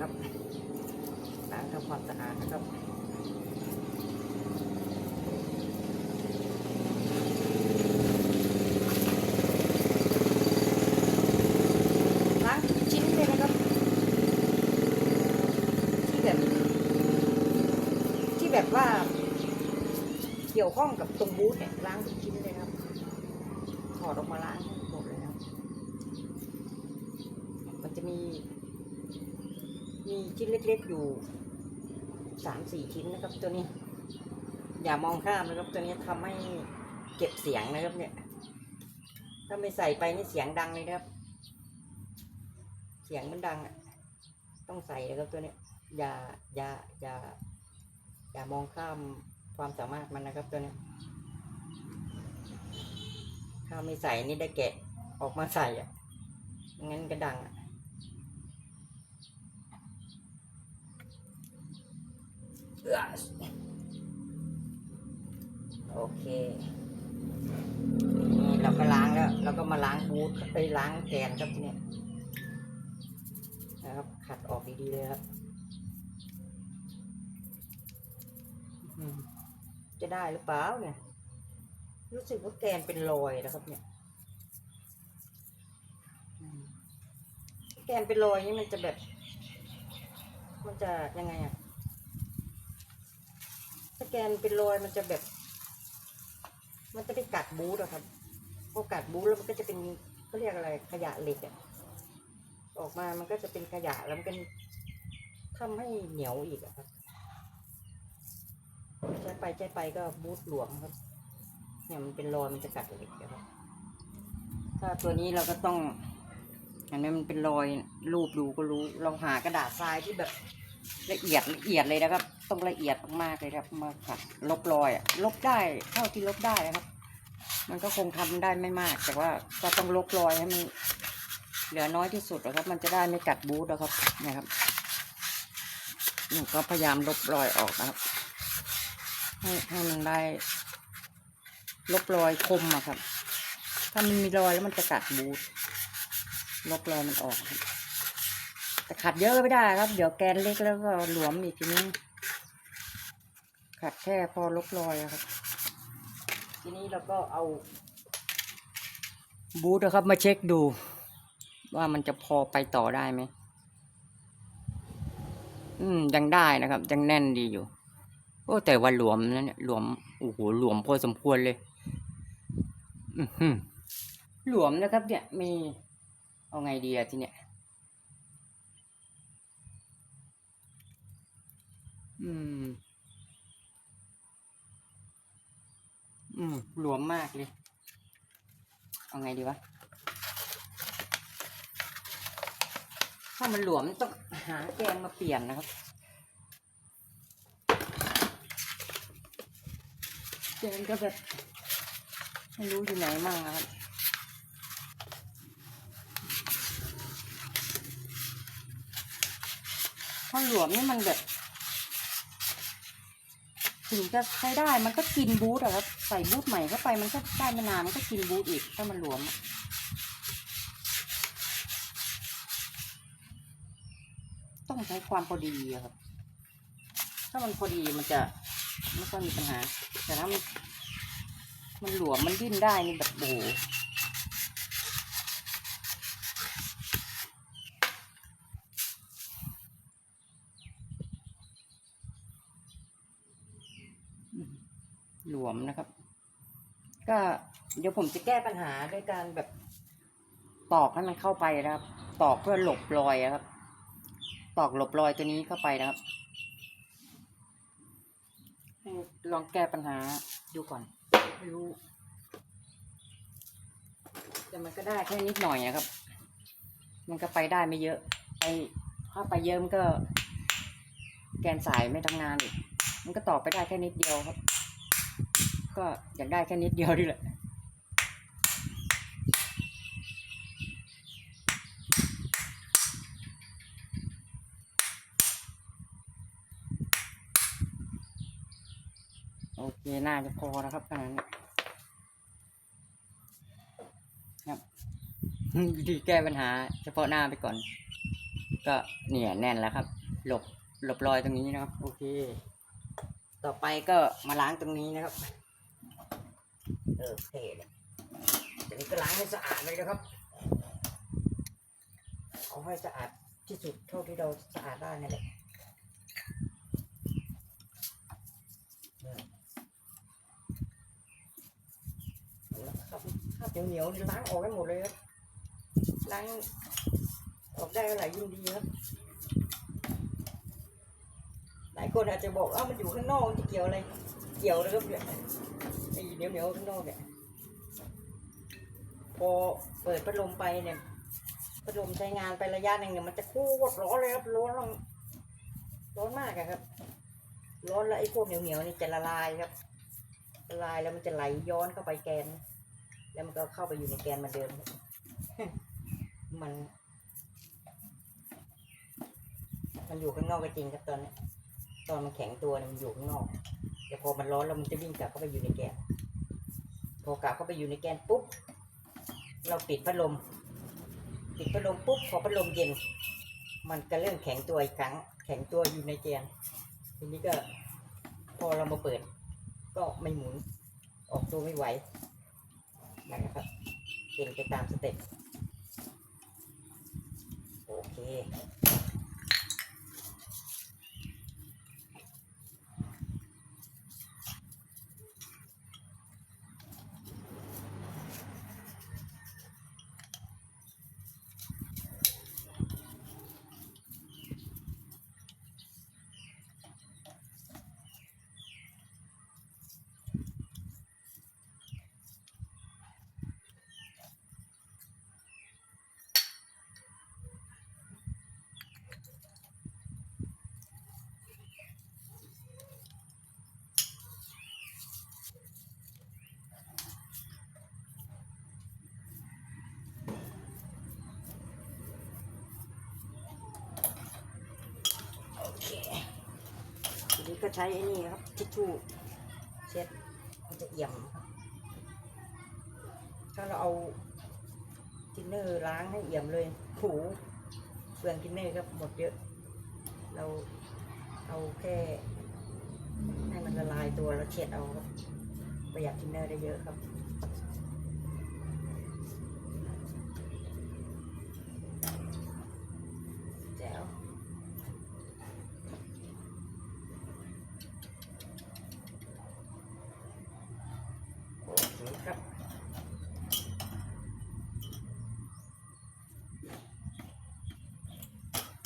นะครับล้างทำความสะอาดนะครับล้างชิ้นเลยนะครับที่แบบที่แบบว่าเกี่ยวข้องกับตรงบูธเนี่ยล้างทุกชิ้นเลยครับ ถอดออกมาล้างให้หมดเลยครับ มันจะมี มีชิ้นเล็กๆอยู่ สามสี่ชิ้นนะครับ ตัวนี้ อย่ามองข้ามนะครับ ตัวนี้ทำให้เก็บเสียงนะครับ เนี่ย ถ้าไม่ใส่ไปนี่เสียงดังเลยนะครับ เสียงมันดังอะ ต้องใส่นะครับตัวนี้ อย่าอย่าอย่าอย่ามองข้ามความสามารถมันนะครับตัวนี้ ถ้าไม่ใส่นี่ได้แกะออกมาใส่อะงั้นก็ดังอะ เอื้อ โอเค นี่เราก็ล้างแล้ว เราก็มาล้างบูทไปล้างแกนครับเนี้ยนะครับ ขัดออกดีๆเลยครับจะได้หรือเปล่าเนี่ย รู้สึกว่าแกนเป็นรอยนะครับ เนี่ยแกนเป็นรอยนี่มันจะแบบ มันจะยังไงอะ แกนเป็นรอยมันจะแบบ มันจะไปกัดบูธอะครับพอกัดบูธแล้วมันก็จะเป็นเขาเรียกอะไรขยะเหล็กอะออกมามันก็จะเป็นขยะแล้วมันก็ทำให้เหนียวอีกอะครับใช้ไปใช้ไปก็บูธหลวมครับ เนี่ยมันเป็นรอยมันจะกัดเหล็กครับ ถ้าตัวนี้เราก็ต้องอันนี้มันเป็นรอยรูปดูก็รู้ เราหากระดาษทรายที่แบบ ละเอียดละเอียดเลยนะครับ ต้องละเอียดมากๆเลยครับมาขัดลบรอยอะลบได้เท่าที่ลบได้นะครับ มันก็คงทำได้ไม่มาก แต่ว่าก็ต้องลบรอยให้มันเหลือน้อยที่สุดนะครับ มันจะได้ไม่กัดบูธนะครับนี่ยครับนี่ก็พยายามลบรอยออกนะครับ ให้ให้มันได้ ลบรอยคมอะครับ ถ้ามันมีรอยแล้วมันจะกัดบูทลบรอยมันออกครับ แต่ขัดเยอะก็ไม่ได้ครับ เดี๋ยวแกนเล็กแล้วก็หลวมอีกทีนี้ขัดแค่พอลบรอยครับ ทีนี้เราก็เอา บูทนะครับมาเช็คดู ว่ามันจะพอไปต่อได้ไหมอืมยังได้นะครับ ยังแน่นดีอยู่ โอ้แต่ว่าหลวมนะเนี่ยหลวมโอ้โหหลวมพอสมควรเลย อือหือหลวมนะครับ เนี่ยมี เอาไงดีอะทีเนี้ย อืม อืม หลวมมากเลย เอาไงดีวะ ถ้ามันหลวมต้องหาแกนมาเปลี่ยนนะครับ แกนก็แบบไม่รู้อยู่ไหนมั่งนะครับถ้าหลวมนี่มันแบบ ถึงจะใช้ได้มันก็กินบูทอะครับใส่บูทใหม่เข้าไปมันก็ได้ไม่นานมันก็กินบูทอีกถ้ามันหลวมต้องใช้ความพอดีอะครับ ถ้ามันพอดีมันจะไม่ค่อยมีปัญหา แต่ถ้ามันมันหลวมมันดิ้นได้นี่แบบโอ้โหหล วมนะครับ ก็เดี๋ยวผมจะแก้ปัญหาด้วยการแบบตอกให้มันเข้าไปนะครับ ตอกเพื่อหลบรอยอะครับ ตอกหลบรอยตัวนี้เข้าไปนะครับ ลองแก้ปัญหาดูก่อนไม่รู้แต่มันก็ได้แค่นิดหน่อยนะครับ มันก็ไปได้ไม่เยอะ ไปถ้าไปเยอะมันก็ แกนสายไม่ทำงานอีกมันก็ตอกไปได้แค่นิดเดียวครับ ก็อยากได้แค่นิดเดียวนี่แหละโอเค น่าจะพอนะครับขนาดนี้ครับวิธีแก้ปัญหา เฉพาะหน้าไปก่อน ก็เนี่ยแน่นแล้วครับ หลบหลบรอยตรงนี้นะครับ โอเค ต่อไปก็มาล้างตรงนี้นะครับ เออเท่เลยทีนี้ก็ล้างให้สะอาดเลยนะครับเอาให้สะอาดที่สุดเท่าที่เราสะอาดได้นั่นแหละเหนียวครับคราเหนียวๆนี่ล้างออกให้หมดเลยครับล้างออกได้เท่าไหร่ยิ่งดีครับหลายคนอาจจะบอกเอ้ามันอยู่ข้างนอกจะเกี่ยวอะไร เกี่ยวนะครับเนี่ย เหนียวเหนียวๆข้างนอกเนี่ยพอเปิดพัดลมไปเนี่ยพัดลมใช้งานไประยะหนึ่งเนี่ยมันจะคตรร้อนเลยครับร้อนร้อนมากครับ ร้อนแล้วไอ้พวกเหนียวเหนียวๆนี่จะละลายครับละลายแล้วมันจะไหลย้อนเข้าไปแกน แล้วมันก็เข้าไปอยู่ในแกนเหมันเดิมมัน มันอยู่ข้างนอกก็จริงครับตอนนี้ตอนมันแข็งตัวเนี่ยมันอยู่ข้างนอกแต่พอมันร้อนแล้วมันจะวิ่งกลับเข้าไปอยู่ในแกน พอกลับเข้าไปอยู่ในแกนปุ๊บ เราปิดพัดลม ปิดพัดลมปุ๊บพอพัดลมเย็น มันก็เริ่มแข็งตัวอีกครั้ง แข็งตัวอยู่ในแกน ทีนี้ก็พอเรามาเปิด ก็ไม่หมุน ออกตัวไม่ไหวนะครับเป็นไปตามสเต็ปโอเค ก็ใช้ไอ้นี่ครับทิชชู่เช็ดมันจะเอี่ยมครับถ้าเราเอาทินเนอร์ล้างให้เอี่ยมเลยผูเปลืองทินเนอร์ครับหมดเยอะ เราเอาแค่ให้มันละลายตัวแล้วเช็ดเอาครับประหยัดทินเนอร์ได้เยอะครับ แจ๋ว โอเคครับ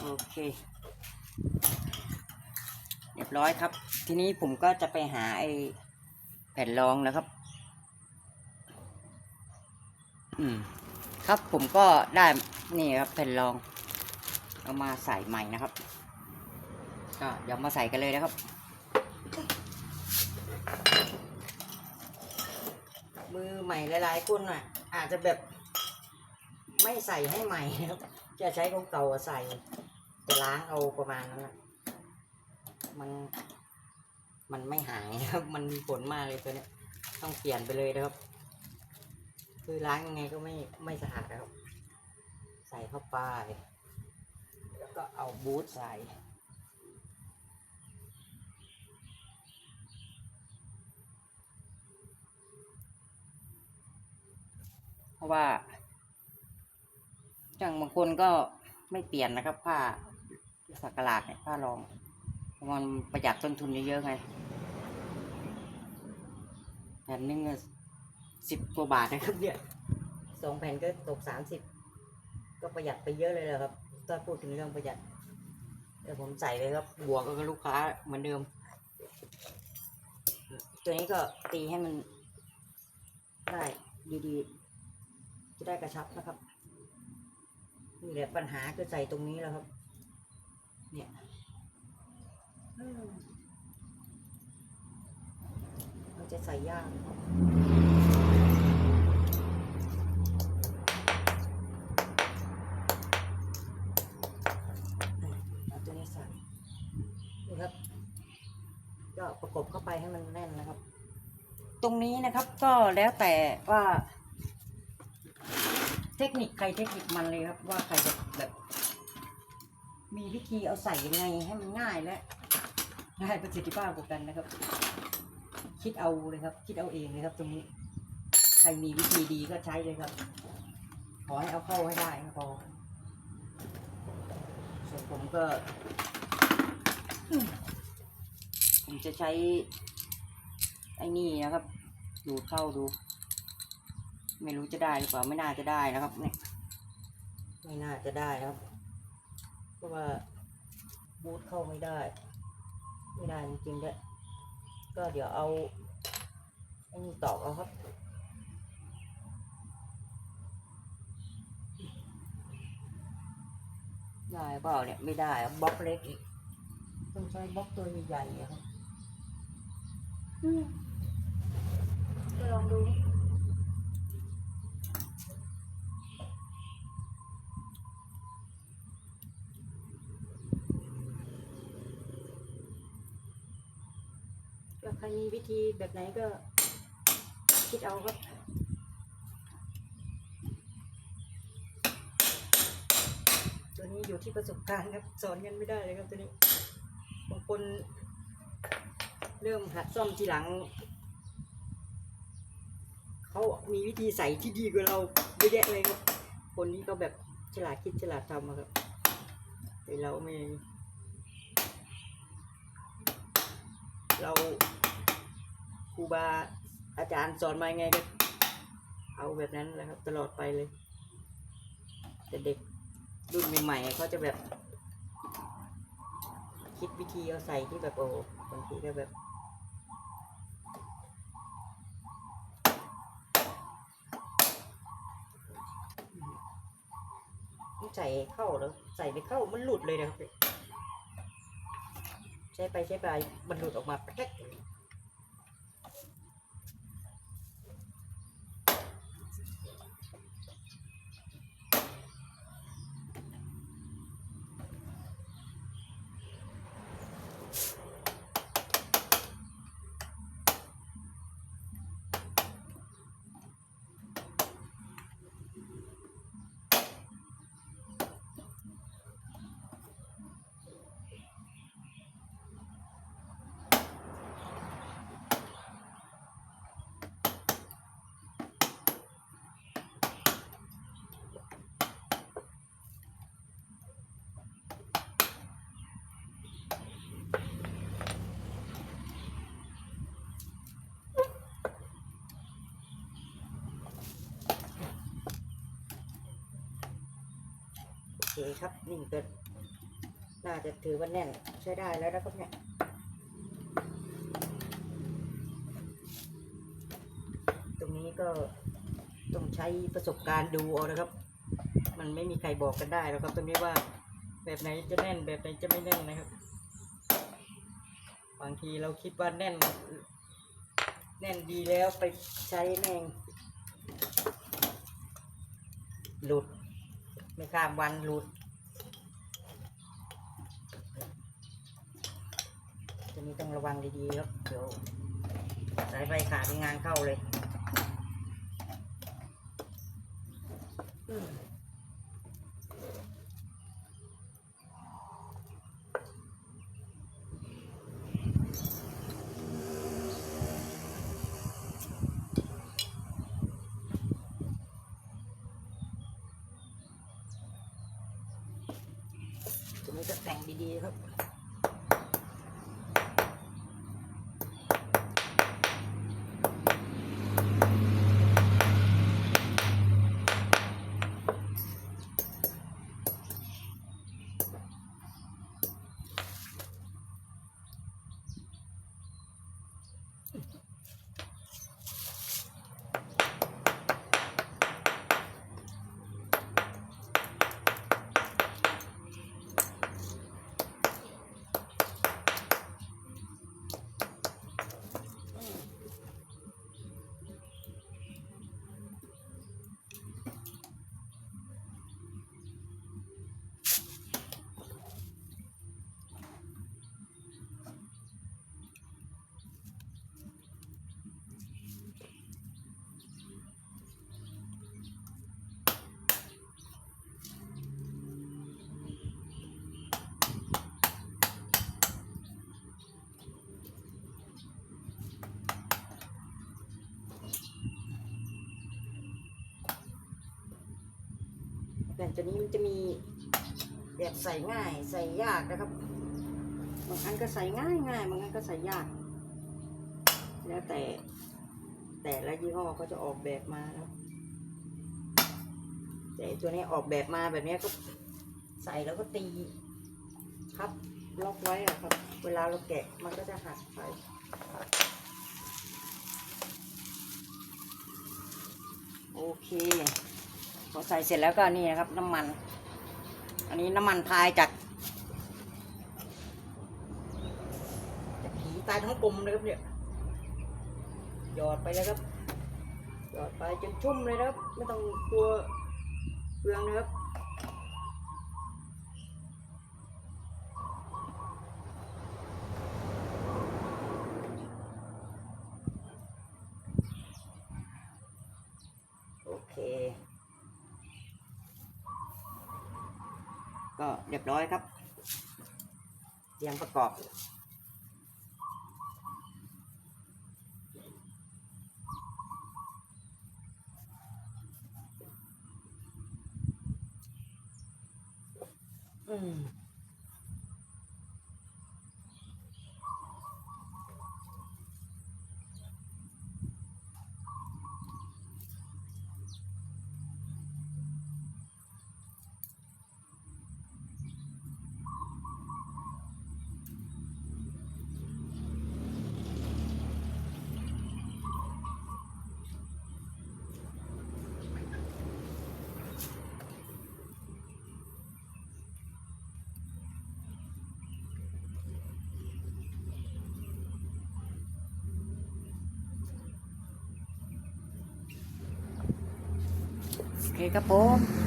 โอเค เร้อยครับ ทีนี้ผมก็จะไปหาไอ้แผ่นรองนะครับ อืม ครับผมก็ได้นี่ครับแผ่นรอง เอามาใส่ใหม่นะครับก็เดี๋ยวมาใส่กันเลยนะครับ มือใหม่หลายๆคนอะ อาจจะแบบไม่ใส่ให้ใหม่นะครับจะใช้ของเก่าใส่จะล้างเอาประมาณนั้นแหละ มัน มันไม่หายครับ มันมีผลมากเลยตัวเนี้ย ต้องเปลี่ยนไปเลยนะครับ คือล้างยังไงก็ไม่ไม่สะอาดนะครับ ใส่เข้าไป แล้วก็เอาบูทใส่เพราะว่าอย่างบางคนก็ไม่เปลี่ยนนะครับผ้าสักกะลาดเนี่ยผ้ารอง ราะมันประหยัดต้นทุนเยอะๆไงแผ่นหนึงสิบกว่าบาทนะครับเนี่ยสองแผ่นก็ตกสามสิบก็ประหยัดไปเยอะเลยแหละครับถ้าพูดถึงเรื่องประหยัดเดี๋ยวผมใส่เลยครับบวกกับลูกค้าเหมือนเดิม ตัวนี้ก็ตีให้มันได้ดีๆ จะได้กระชับนะครับนี่แหละปัญหาคือใส่ตรงนี้แล้วครับ เนี่ย อืมมันจะใส่ยากเอาตัวนี้ใส่นี่ครับ ก็ประกบเข้าไปให้มันแน่นนะครับ ตรงนี้นะครับก็แล้วแต่ว่า เทคนิคใครเทคนิคมันเลยครับว่าใครจะแบบมีวิธีเอาใส่ยังไงให้มันง่ายและ ได้ประสิทธิภาพกว่ากันนะครับ คิดเอาเลยครับ คิดเอาเองเลยครับ ตรงนี้ ใครมีวิธีดีก็ใช้เลยครับ ขอให้เอาเข้าให้ได้พอส่วนผมก็ ผมจะใช้ ไอ้นี่นะครับ ดูเข้าดู ไม่รู้จะได้หรือเปล่าไม่น่าจะได้นะครับเนี่ยไม่น่าจะได้ครับ เพราะว่าบูทเข้าไม่ได้ ไม่ได้จริงๆด้วยก็เดี๋ยวเอาไอ้นี่ตอกเอาครับได้เปล่าเนี่ยไม่ได้บล็อกเล็กอีกต้องใช้บล็อกตัวใหญ่ๆครับก็ลองดู รมีวิธีแบบไหนก็คิดเอาครับตัวนี้อยู่ที่ประสบการณ์ครับ สอนกันไม่ได้เลยครับตัวนี้บางคนเริ่มหัดซ่อมทีหลัง เขามีวิธีใส่ที่ดีกว่าเราเยอะแยะเลยครับ คนนี้ก็แบบฉลาดคิดฉลาดทำครับแต่เราไม่เรา ครูบาอาจารย์สอนมาไงก็เอาแบบนั้นแหละครับ ตลอดไปเลย แต่เด็กรุ่นใหม่ๆเขาจะแบบ คิดวิธีเอาใส่ที่แบบโอ้บางทีก็แบบใส่เข้าแล้วใส่ไม่เข้ามันหลุดเลยนะครับใช้ไปใช้ไปมันหลุดออกมาแป๊ก เคครับนี่ก็น่าจะถือว่าแน่นใช้ได้แล้วนะครับเนี่ยตรงนี้ก็ต้องใช้ประสบการณ์ดูเอานะครับ มันไม่มีใครบอกกันได้หรอกครับตรงนี้ว่าแบบไหนจะแน่นแบบไหนจะไม่แน่นนะครับ บางทีเราคิดว่าแน่น แน่นดีแล้วไปใช้แม่งหลุด ไม่ข้ามวันหลุดตัวนี้ต้องระวังดีๆครับ เดี๋ยวสายไฟขาดในงานเข้าเลย อืม ตันจะแต่งดีๆครับ ตัวนี้มันจะมีแบบใส่ง่าย ใส่ยากนะครับ บางอันก็ใส่ง่ายง่ายบางอันก็ใส่ยาก แล้วแต่แต่ละยี่ห้อก็จะออกแบบมานะครับแต่ตัวนี้ออกแบบมาแบบนี้ก็ใส่แล้วก็ตีครับล็อกไว้อะครับ เวลาเราแกะมันก็จะหักไปโอเค พอใส่เสร็จแล้วก็นี่นะครับ น้ำมัน อันนี้น้ำมันพายจากจากผีตายทั้งกลมเลยครับเนี่ยหยอดไปเลยครับหยอดไปจนชุ่มเลยนะครับ ไม่ต้องกลัวเปลืองนะครับโอเค ก็เรียบร้อยครับเตรียมประกอบ อืม โอเคครับผม